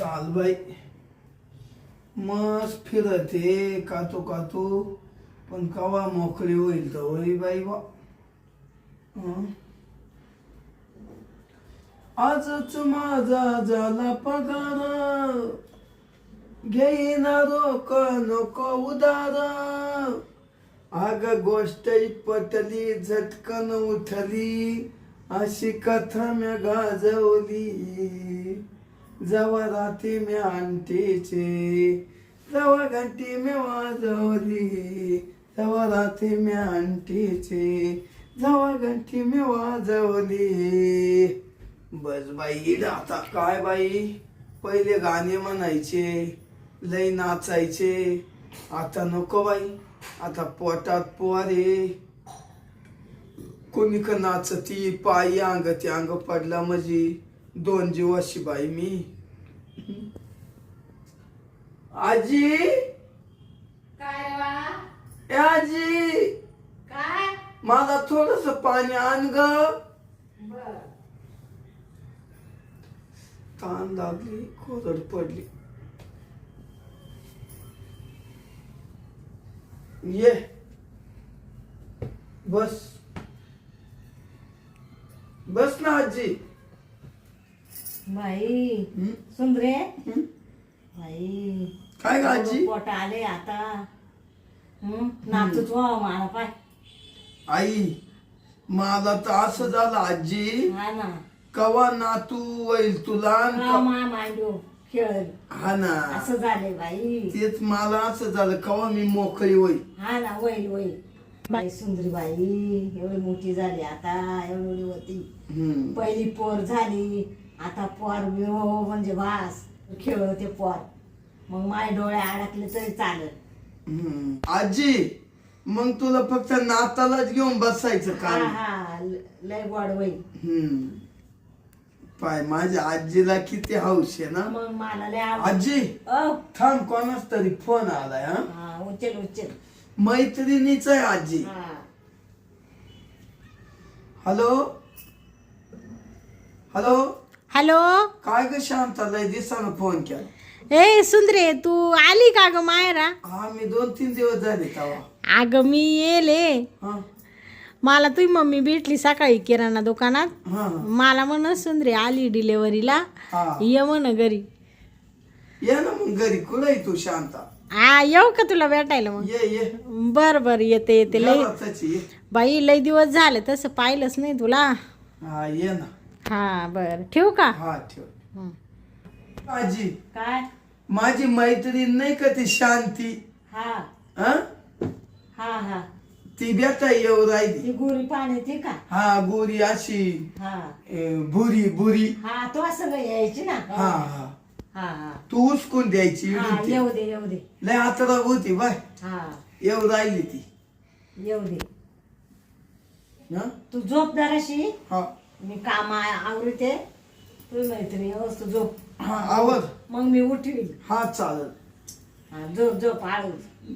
चाल बाई मस्त फिरते कातू कातू पण कवा मोकळी होईल तर होई बाई बा. आजच माझा झाला पगार. घेईना रोक नको उदार. आग गोष्ट पटली झटकन उठली. अशी कथा म्या गाजवली. जवा राती म्या अंटीचे जवा घंटी मे वाजवली. जवा राती म्या अंटीचे जवा घंटी मे वाजवली. बस बाई आता काय बाई? पहिले गाणे म्हणायचे लय नाचायचे. आता नको बाई आता पोटात पोरे कोणी का नाचती पायी अंग ते अंग पडला म्हणजे दोन जीवाशी बाई मी. आजी। काय वा ए आजी। काय? मला थोडस पाणी आण ग. बर. ताण लागली कोरड पडली. ये. बस. बस ना आजी. बाई? सुंदरे? बाई काय ग आजी पोट आले आता? नाचूच वा मला पाय. आई मला तर असं झालं आजी. हा ना. कवा नातू होईल तुला हा क- मा मांडू खेळ हा ना. असं झाले बाई तेच मला असं झालं कवा मी मोकळी होईल? हा ना वैल वैल बाई सुंदरी बाई एवढी मोठी झाली आता एवढी होती. हम्म. पहिली पोर झाली. आता पोर विहो म्हणजे वास खेळ ते पोर. मग माय डोळे अडकले तरी चालत हम्म. आजी मग तुला फक्त नातालाच घेऊन बसायचं हा का हा ल- लय गोड हम्म. पाय माझ्या आजीला किती हौस आहे ना? मग मला लय आवड. आजी अ? थांब कोणाच तरी फोन आलाय हा? हा उचल उचल. मैत्रिणीच आहे आजी. हा. हॅलो? हॅलो? हॅलो? काय ग शांताला दिसानं फोन केला. ए सुंदरे तू आली का ग मायरा हा मी दोन तीन दिवस झाले तवा. अगं मी येले. हा. मला तुझी मम्मी भेटली सकाळी किराणा दुकानात. हा. मला म्हण सुंदरे आली डिलेवरीला हा. ये म्हण घरी. ये ना मग घरी. कुठे तू शांता? आ येऊ का तुला भेटायला मग? ये ये. बर बर येते येते. लय घरातच ये. बाई लय दिवस झाले तसं पाहिलंच नाही तुला. हा ये ना. हा बर. ठेवू का? हा ठेव. हं. आजी. काय? माझी मैत्रीण नाही का ती शांती? हा. हा? हा हा. ती बेटा येऊ राहिली. ती गोरी पाणी ती का? हा गोरी अशी. हा. भुरी भुरी. हा तो असं नाही यायची ना? हा हा. हा हा. तू उचकून द्यायची हा ती. येऊ दे येऊ दे. लय आतरा होती बाय हा. येऊ राहिली ती. येऊ दे. हा? तू झोप जराशी हा. मी काम आ- आवरते. तू मैत्रिणी तू झोप हा आवर. मग मी उठवील हा चालत हा झोप झोप आळू.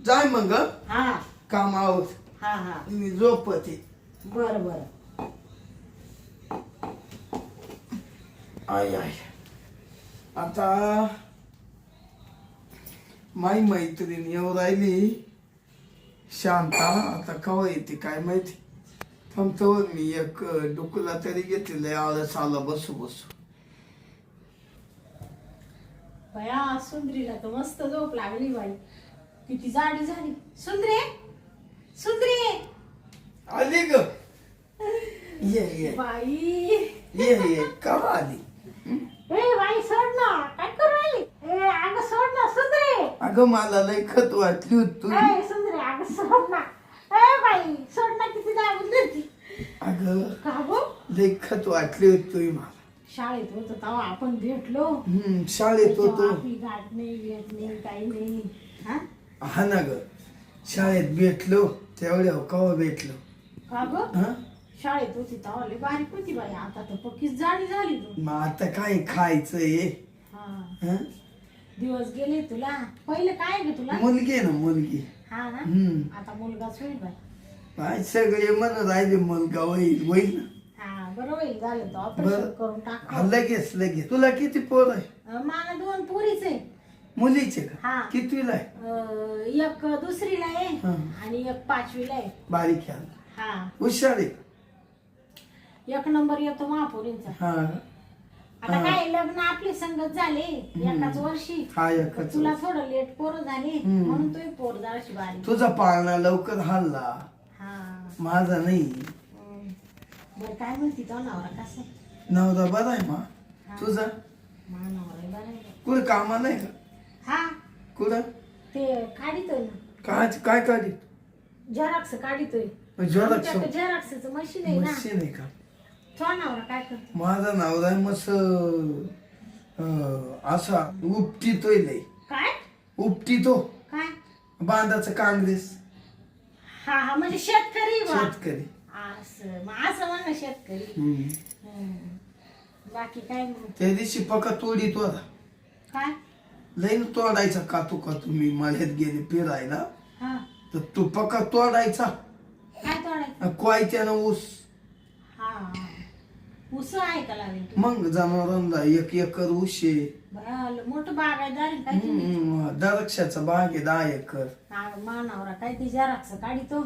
जाय मग हं. हा. काम आवर. हा हा. मी झोपते. बर बर. आय आय आता माई मैत्रीण येऊ राहिली. शांता आता कवा येते काय माहिती? थांबतो मी एक डुकुला तरी घेतलेलं आळस आला बसू बसू बया सुंदरीला तर मस्त झोप लागली बाई. किती जाडी झाली. सुंदरे सुंदरे. आली ग. ये ये. बाई. ये ये. कवा आली? ए बाई सोड ना. काय करू राहिली? ए अगं सोड ना सुंदरे. अगं मला लय खत वाटली होती तुझी ए सुंदरे अगं सोड ना ए बाई सोड ना किती दाबून धरती अगं का गो? लय खत वाटली होती तुझी मला. शाळेत होत तेव्हा आपण भेटलो. हम्म शाळेत होतो. आपली गाठ नाही भेट नाही काही नाही. हा? हा ना ग शाळेत भेटलो तेवढ्या कवा भेटलो? का गो? हा? शाळेत होती तेव्हा लय बारीक होती बाई आता तर पक्कीच जाडी झाली तू मग आता काय खायचं ये हा. हं? दिवस गेले तुला. पहिले काय ग तुला? मुलगी आहे ना मुलगी. हा ना? हम्म. आता मुलगाच होईल बाई. काय सगळे म्हणत राहिले मुलगा होईल होईल ना. हा बरं होईल झालं तर बरं. ऑपरेशन करून हा टाक लगेच लगेच. तुला किती पोर आहे मला दोन पुरीच आहे मुलीचे का? हा. कितवीला आहे? अं, एक दुसरीला आहे हा. आणि एक पाचवीला आहे. बारीक आहे हा. हुशार आहे एक नंबर येतो महापुरींचा हा. आता काय लग्न आपले संगत झाले एकाच वर्षी. हा तुला थोडं लेट पोरं झाले. म्हणून तू पोर जराशी बारीक. तुझा पाळणा लवकर हल्ला. माझा नाही. बरं काय म्हणती तो नवरा कसा आहे? नवरा बरा आहे मा. तुझा? मा नवरा बरा आहे कुठे कामा नाही का? हा. कुठं? ते काढितोय ना. काय काय काढी? झेरॉक्स काढितोय. झेरॉक्स झेरॉक्सचं मशीन आहे ना. मशीन आहे का? तो नवरा काय करतो माझा नवरा आहे अं, असा उपटितोय लय. काय? उपटितो. काय? बांधाचं काँग्रेस. हा हा म्हणजे शेतकरी बा शेतकरी. असं मग असं शेतकरी. हम्म. हम्म. बाकी काय मग? त्या दिवशी पका तोडीत होता काय? लईन तोडायचा कातू कातू मी मळ्यात गेले फिरायला. हा. तर तो पका तोडायचा. काय तोडायचं? क्वायत्यानं ऊस. उस आहे का लागेल तू? मग जनावरांना एक एकर ऊस आहे. बरं, मोठं बागायदार आहे काय तुम्ही? हम्म, द्राक्षाचा बाग आहे दहा एकर. हा, मानावरा काय ती जराक्स काढितो.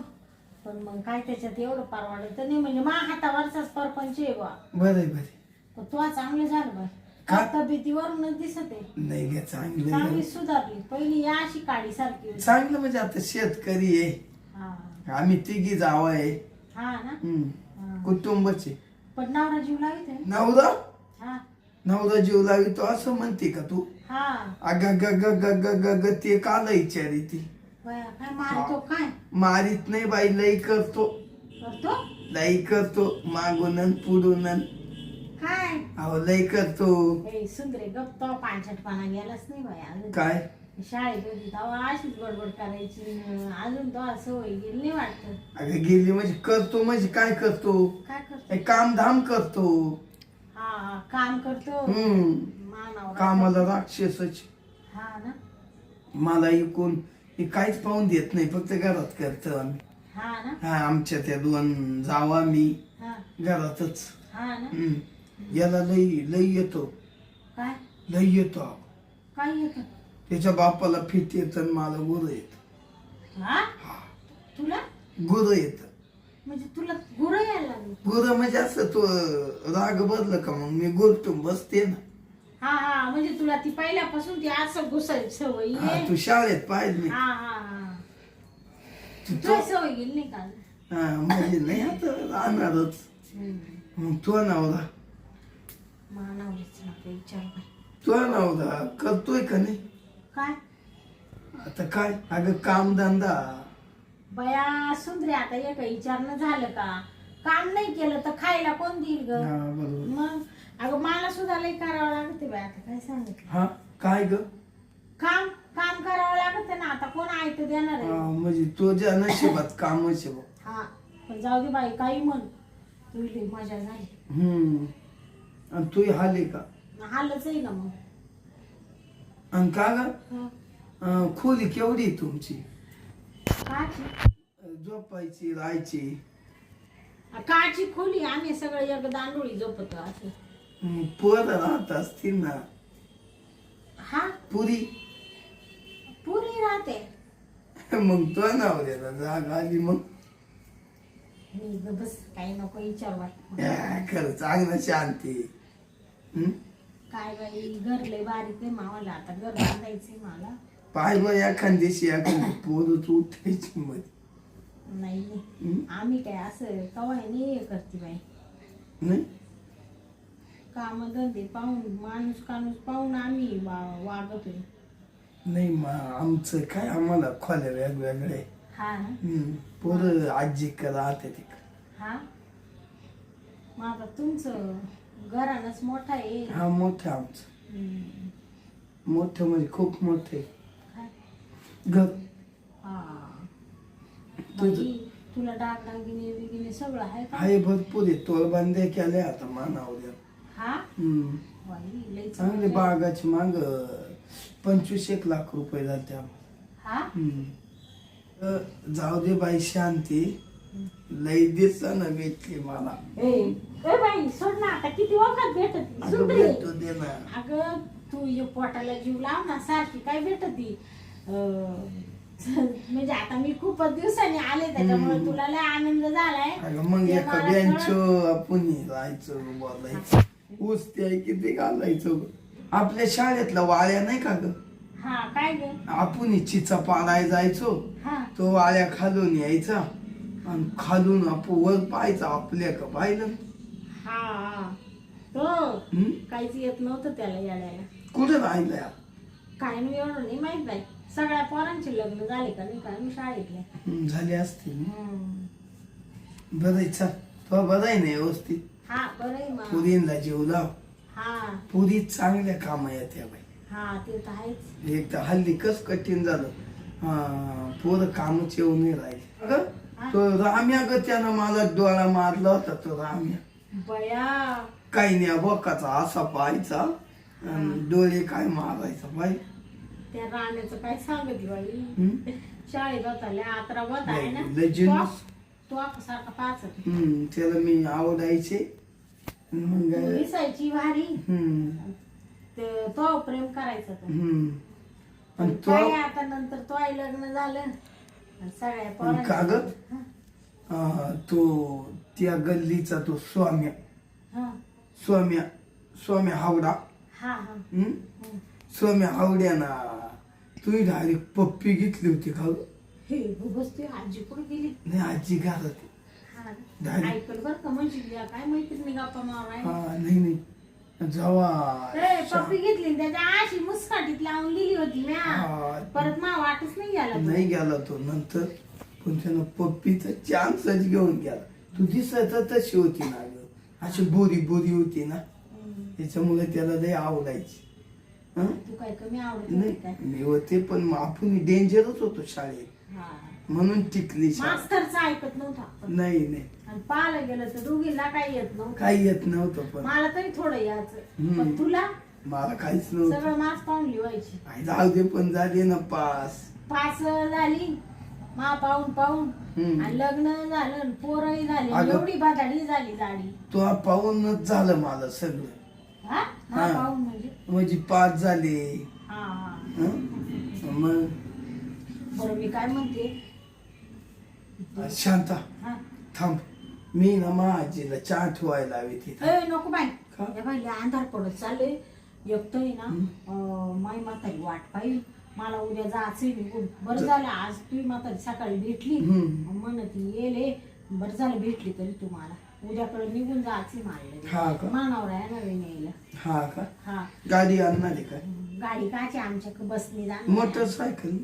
पण मग काय त्याच्यात एवढं परवडत नाही म्हणजे मा हातावरचाच परपंच आहे बा बरे बरे पण तो चांगलं झालं बा का? तब्येतीवरूनच दिसत आहे. नाही गे चांगलं चांगली सुधारली. पहिली या अशी काडी सारखी होती. चांगलं म्हणजे आता शेतकरी आहे. हा. आम्ही तिघी जाव आहे. हा ना? हम्म. कुटुंबाचे पण नवरा जीव लावित आहे नवरा? हा. नवरा जीव लावितो असं म्हणते का तू? हा. अग ग ग ग ग ग ग ते काला विचारी ती? बया, काय मारतो काय? मारीत नाही बाई लई करतो. करतो? लई करतो मागून अन पुढून अन. काय? अहो लई करतो. ए सुंदरे गप तो पाणछटपणा गेलाच नाही बाय. काय? शाळेत होती तेव्हा अशीच गडबड करायची. न अजून तो असं होई गेली नाही वाटत. अगं गेली म्हणजे करतो म्हणजे काय करतो? काय करतो? काम धाम करतो. हा हा, काम करतो. हम्म. मानावर कामाला राक्षसच. हा ना? मला इकून हे काहीच पाहून देत नाही फक्त घरात करतो आम्ही. हा ना? हा आमच्या त्या दोन जावा मी हा. घरातच. हा ना? हम्म. याला लई लई येतो. काय? लई येतो. काय येत? त्याच्या बापाला फिट येत आणि मला गुरं येत. हा? तुला? गुरं येत. म्हणजे तुला गुरं यायला लागली? गुरं म्हणजे असं तो राग बदल का मग? मी गुरटून बसते ना. हा हा. म्हणजे तुला ती पहिल्यापासून ती असं घुसायची सवय हा, आहे? तू शाळेत पाहिजे नाही हा हा हा. तू तुला सवय गेली नाही का? हा म्हणजे नाही आता राहणारच. हम्म. मग तो नवरा मानावरीच नको विचार. तो नवरा करतोय का नाही? काय? आता काय? अगं काम धंदा बया सुंदरे आता एक विचारणं झालं का? काम नाही केलं तर खायला कोण देईल ग? हा बरोबर. मग? अगं मला सुद्धा लई करावं लागते बाय आता काय सांगितलं हा? काय ग? काम काम करावं लागत ना आता कोण ऐकत देणार आहे? म्हणजे तुझ्या नशिबात कामच आहे. हा पण जाऊ दे बाई काही म्हण. तुझी मजा झाली. हम्म. आणि तू हाले का? हालच आहे ना मग. आणि का ग हं. खोली केवढी तुमची? झोपायची राहायची? काची खोली आम्ही सगळे एक दांडोळी झोपतो असे पोरं राहत असतील ना? हा? पुरी? पुरी राहते. मग तो नवऱ्याला जाग आली मग. मी ग बस काही नको विचार या, खरं चांगलं शांती. हम्म? काय बाई घर लय बारीक आहे मावाला. आता घर बांधायचंय मला. पाय एखाद्याशी एखादी पोरच उठायची मध्ये नाही? आम्ही काय असं कवाय नाही हे करते बाई. नाही? काम धंदे पाहून माणूस काणूस पाहून आम्ही वा- वागतोय. नाही मग आमचं काय आम्हाला खोल्या वेगवेगळे हा. ना हम्म. पोरं आजी का राहते तिकडे. हा? मग आता तुमचं घरानच मोठा आहे. हा मोठं आमचं. हम्म. मोठं म्हणजे खूप मोठं आहे. काय? घर हा. तुझं? बाई, तुला डाग डागिने बिगिने सगळं आहे का? आहे भरपूर आहे. तोलबांध्या केल्या आता मानावल्या हा? हम्म. बाई लई चांगले चांगलं. बागाची माग. पंचवीस एक लाख रुपये झाले हा? जाऊ दे बाई शांती. लई दिवसानं भेटली मला. ए ए बाई सोड ना आता किती वखत भेटत? अगं सुंदरी भेटू दे ना. अगं तू ये पोटाला जीव लाव ना सारखी काय भेटती? म्हणजे आता मी खूपच दिवसांनी आले त्याच्यामुळे तुला लय आनंद झालाय. अगं मग ते एका मला बेंच आपण राहायचं बोलायचं. ऊस ते किती घालायचं. आपल्या शाळेतला वाळ्या नाही का ग. हा काय ग? आपण चिचा पाडाय जायचो. हा. तो वाळ्या खालून यायचा. आणि खालून आपण वर पाहायचं आपल्या का पाहिलं हा हा. हं? काहीच येत नव्हतं त्याला येण्याला कुठं राहिलंय काय नाही एवढं नाही माहीत बाई. सगळ्या पोरांचे लग्न झाले का नाही का? मी शाळेतले. हं, झाले असतील हम्म. बरं चल. तो बरं आहे ना व्यवस्थित? हा बरं आहे मग. पुरीला जीव लाव. हा. पुरी चांगल्या कामा येत्या बाई. हा ते तर आहेच. एक तर हल्ली कस कठीण झालं. हा, पोरं कामच येऊ नाही राहिले. अगं तो राम्या ग त्यानं मला डोळा मारला होता तो राम्या. बया काही नाही बोकाचा असा पाहायचा. डोळे काय मारायचा बाई. त्या राण्याचं काय सांगितलं बाई? शाळेत होता लय आत्रा होता आहे ना. लय- लय जिन्नस. तो आपण सारखा पाच हम्म, त्याला मी आवडायचे. मग दिसायची भारी. हम्म, ते तो प्रेम करायचा तो. हम्म. आणि तो काय आता नंतर तो आई लग्न झालं. आणि सगळ्या पोरांचं- कागद? हा, तो त्या गल्लीचा तो स्वाम्या. हा, स्वाम्या स्वाम्या हावडा. हा, हा. हम्म? स्वाम्या हावड्याना तुम्ही डायरेक्ट पप्पी घेतली होती का गं? हे बस तू आजी कुठे गेली? नाही आजी. हा. झाली. ऐकल बर का म्हणजे या काय मैत्रिणी गप्पा माराय? हा नाही नाही. ए पप्पी घेतली त्याच्या अशी मुस्काटीत लावून होती परत मा वाटच नाही गेला. नाही गेला तो नंतर. पण त्यानं पप्पीचा चान्सच घेऊन गेला. तू दिसत तशी होती ना गं. अशी बोरी बोरी होती ना. त्याच्यामुळे त्याला लय आवडायची? तू काय कमी आवडत होती काय? नाही मी होते पण मग आपण डेंजरच होतो शाळेत. हा. म्हणून टिकली शाळा मास्तरचं ऐकत नव्हतं आपण. नाही नाही. आणि पाहायला गेलं तर दोघींना काही येत नव्हतं. काही येत नव्हतं पण. मला तरी थोडं यायचं. हम्म. पण तुला? मला काहीच नव्हतं. सगळं मार्क्स पाहून लिवायची. आई जाऊ दे पण झाले ना पास. पास झाली? मा पाहून पाहून. आणि लग्न झालं पोरही झाली अगं. एवढी झाली जाडी. तो पाहूनच झालं मला सगळं. हा? मा हा. पाहून म्हणजे? म्हणजे पास झाले. हा हा. हं? मग? बरं मी काय म्हणते? शांता हा. थांब. मी ना मा आजीला चहा ठेवायला हवी तिथं ए नको बाई. का? हे बाई लय अंधार पडत चालले एकतोय ना अं, माई म्हातारी वाट पाहिजे मला उद्या जायचंय निघून. बरं झालं आज तुझी म्हातारी सकाळी भेटली. म्हणत येले बरं झालं भेटली तरी तुम्हाला उद्याकडे निघून जायचंय हा मला का? मानावर आहे ना न्यायला. हा का? हा. गाडी आणणार आहे काय गाडी काची आमच्या बसने जाणार मोटरसायकल?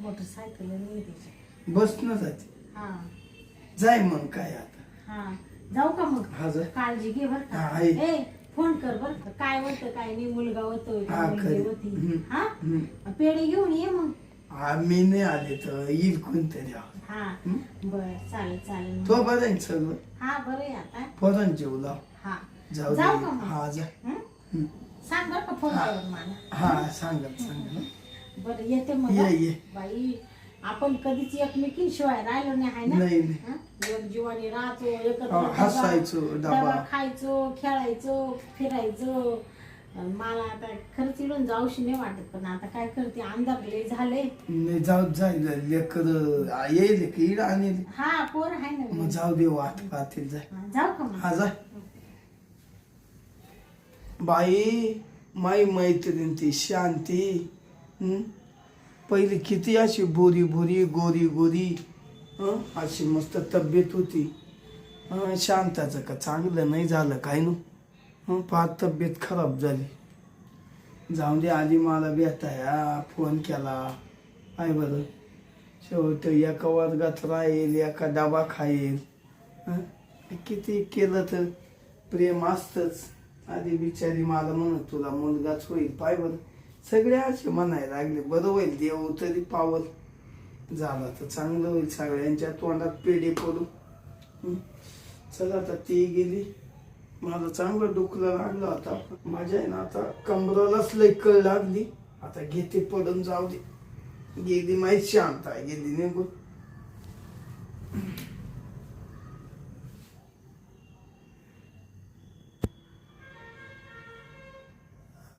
मोटरसायकल नाही त्याची. बसनं जाते हा. जाय मग काय आता. हा. जाऊ का मग? हा जा. काळजी घे बर हा, का आहे. ए फोन कर बर काय होतं काय नाही मुलगा हा, खरी. होती. हम्म. हा? हम्म. पेढे घेऊन ये मग. आम्ही नाही आले तर येईल कोणतरी हा. बर चालेल चालेल तो बरं आहे हा बरं आहे आता. पोरांचे जेव लाव. हा. जाऊ जाऊ दे. का मग? हा जा. हं? सांग बर का फोन. करून मला. हा सांगत सांगत बरं येते मग ये? ये. बाई आपण कधीच एकमेकींशिवाय राहिलो नाही आहे ना? नाही नाही. हं? एक जीवाने राहतो एकत्र हसायचो, डबा. डबा खायचो खेळायचो फिरायचो. अन मला आता खरंच इडून जाऊशी नाही वाटत पण आता काय करते अंधार लय झाले. नाही जाऊ जाईल लेकर येईल की इड आणेल. हा पोर आहे ना. मग जाऊ दे वाट पाहतील जाय. जाऊ का मग? हा जाय. बाई माई मैत्रीण ती शांती हं? पहिली किती अशी बोरी बोरी गोरी गोरी? अशी मस्त तब्येत होती. शांताचं का चांगलं नाही झालं काय नु? फार तब्येत खराब झाली. जाऊन दे आली मला भेटाया फोन केला. काय बरं. शेवट एका वर्गात राहील एका डबा खाईल. किती केलं तर? प्रेम असतच. आधी बिचारी मला म्हणत तुला मुलगाच होईल. पाय बरं. सगळे असे म्हणायला लागले. बरं होईल देव तरी पावल. झाला तर चांगलं होईल. सगळ्यांच्या तोंडात पेढे पडू. चला आता ती गेली. माझं चांगलं डुकलं लागलं आता. माझ्या आहे ना आता कंबरालाच लई कळ लागली. आता घेते पडून जाऊ दे. गेली माहीत शांत आहे. गेली निघून.